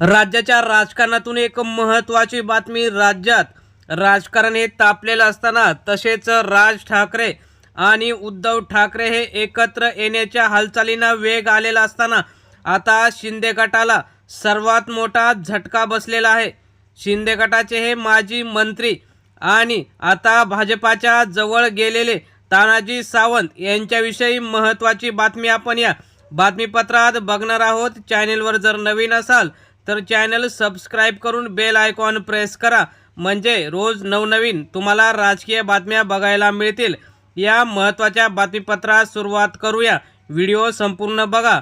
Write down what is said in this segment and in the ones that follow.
राज्याच्या राजकारणातून एक महत्त्वाची बातमी राज्यात. राजकारण हे तापलेलं असताना तसेच राज ठाकरे आणि उद्धव ठाकरे हे एकत्र येण्याच्या हालचालींना वेग आलेला असताना आता शिंदे गटाला सर्वात मोठा झटका बसलेला आहे. शिंदे गटाचे हे माजी मंत्री आणि आता भाजपाच्या जवळ गेलेले तानाजी सावंत यांच्याविषयी महत्त्वाची बातमी आपण या बातमीपत्रात बघणार आहोत. चॅनेलवर जर नवीन असाल तर चॅनल सबस्क्राईब करून बेल आयकॉन प्रेस करा. म्हणजे रोज नवनवीन तुम्हाला राजकीय बातम्या बघायला मिळतील. या महत्त्वाच्या बातमीपत्रात सुरुवात करूया. व्हिडिओ संपूर्ण बघा.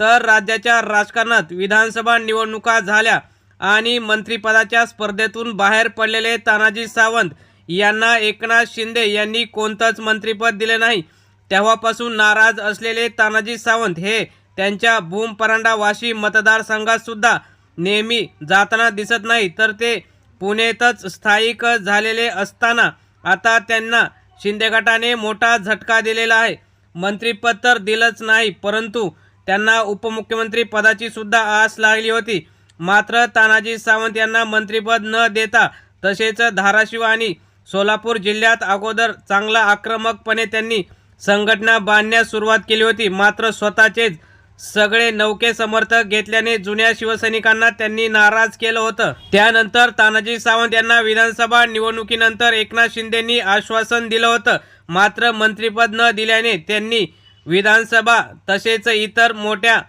तर राज्याच्या राजकारणात विधानसभा निवडणुका झाल्या आणि मंत्रिपदाच्या स्पर्धेतून बाहेर पडलेले तानाजी सावंत यांना एकनाथ शिंदे यांनी कोणतंच मंत्रिपद दिले नाही. तेव्हापासून नाराज असलेले तानाजी सावंत हे त्यांच्या भूम परांडा वाशी मतदारसंघात सुद्धा नेहमी जाताना दिसत नाही तर ते पुणेतच स्थायिक झालेले असताना आता त्यांना शिंदे गटाने मोठा झटका दिलेला आहे. मंत्रिपद तर दिलंच नाही परंतु त्यांना उपमुख्यमंत्री पदाची सुद्धा आस लागली होती. मात्र तानाजी सावंत यांना मंत्रिपद न देता तसेच धाराशिव आणि सोलापूर जिल्ह्यात अगोदर चांगला आक्रमकपणे त्यांनी संघटना बांधण्यास सुरुवात केली होती. मात्र स्वतःचेच सगळे नौके समर्थक घेतल्याने जुन्या शिवसैनिकांना त्यांनी नाराज केलं होतं. त्यानंतर तानाजी सावंत यांना विधानसभा निवडणुकीनंतर एकनाथ शिंदेंनी आश्वासन दिलं होतं. मात्र मंत्रिपद न दिल्याने त्यांनी विधानसभा तसेच इतर मोठ्या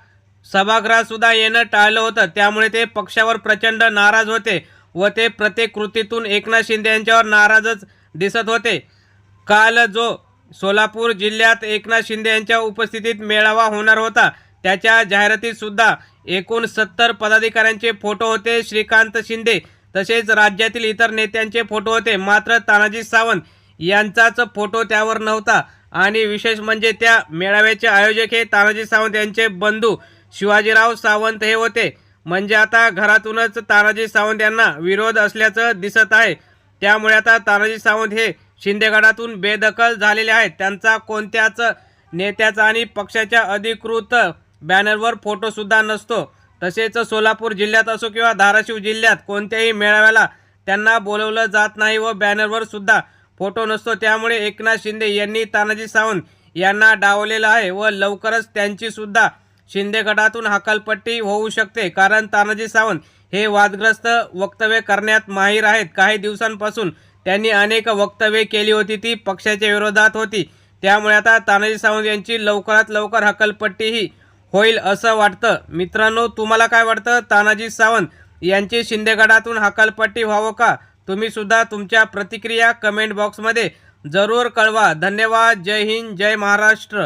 सभागृहातसुद्धा येणं टाळलं होतं. त्यामुळे ते पक्षावर प्रचंड नाराज होते व ते प्रत्येक कृतीतून एकनाथ शिंदे यांच्यावर नाराजच दिसत होते. काल जो सोलापूर जिल्ह्यात एकनाथ शिंदे यांच्या उपस्थितीत मेळावा होणार होता त्याच्या जाहिरातीत सुद्धा एकूण सत्तर पदाधिकाऱ्यांचे फोटो होते. श्रीकांत शिंदे तसेच राज्यातील इतर नेत्यांचे फोटो होते. मात्र तानाजी सावंत यांचाच फोटो त्यावर नव्हता. आणि विशेष म्हणजे त्या मेळाव्याचे आयोजक हे तानाजी सावंत यांचे बंधू शिवाजीराव सावंत हे होते. म्हणजे आता घरातूनच तानाजी सावंत यांना विरोध असल्याचं दिसत आहे. त्यामुळे आता तानाजी सावंत हे शिंदेगडातून बेदखल झालेले आहेत. त्यांचा कोणत्याच नेत्याचा आणि पक्षाच्या अधिकृत बॅनरवर फोटोसुद्धा नसतो. तसेच सोलापूर जिल्ह्यात असो किंवा धाराशिव जिल्ह्यात कोणत्याही मेळाव्याला त्यांना बोलवलं जात नाही व बॅनरवर सुद्धा फोटो नसतो. त्यामुळे एकनाथ शिंदे यांनी तानाजी सावंत यांना डावलेलं आहे व लवकरच त्यांची सुद्धा शिंदे गटातून हकालपट्टी होऊ शकते. कारण तानाजी सावंत हे वादग्रस्त वक्तव्य करण्यात माहीर आहेत. काही दिवसांपासून त्यांनी अनेक वक्तव्ये केली होती. ती पक्षाच्या विरोधात होती. त्यामुळे आता तानाजी सावंत यांची लवकरात लवकर हकालपट्टीही होईल असं वाटतं. मित्रांनो तुम्हाला काय वाटतं? तानाजी सावंत यांची शिंदेगडातून हाकालपट्टी हकालपट्टी व्हावं का? तुम्ही सुद्धा तुमच्या प्रतिक्रिया कमेंट बॉक्समध्ये जरूर कळवा. धन्यवाद. जय हिंद. जय महाराष्ट्र.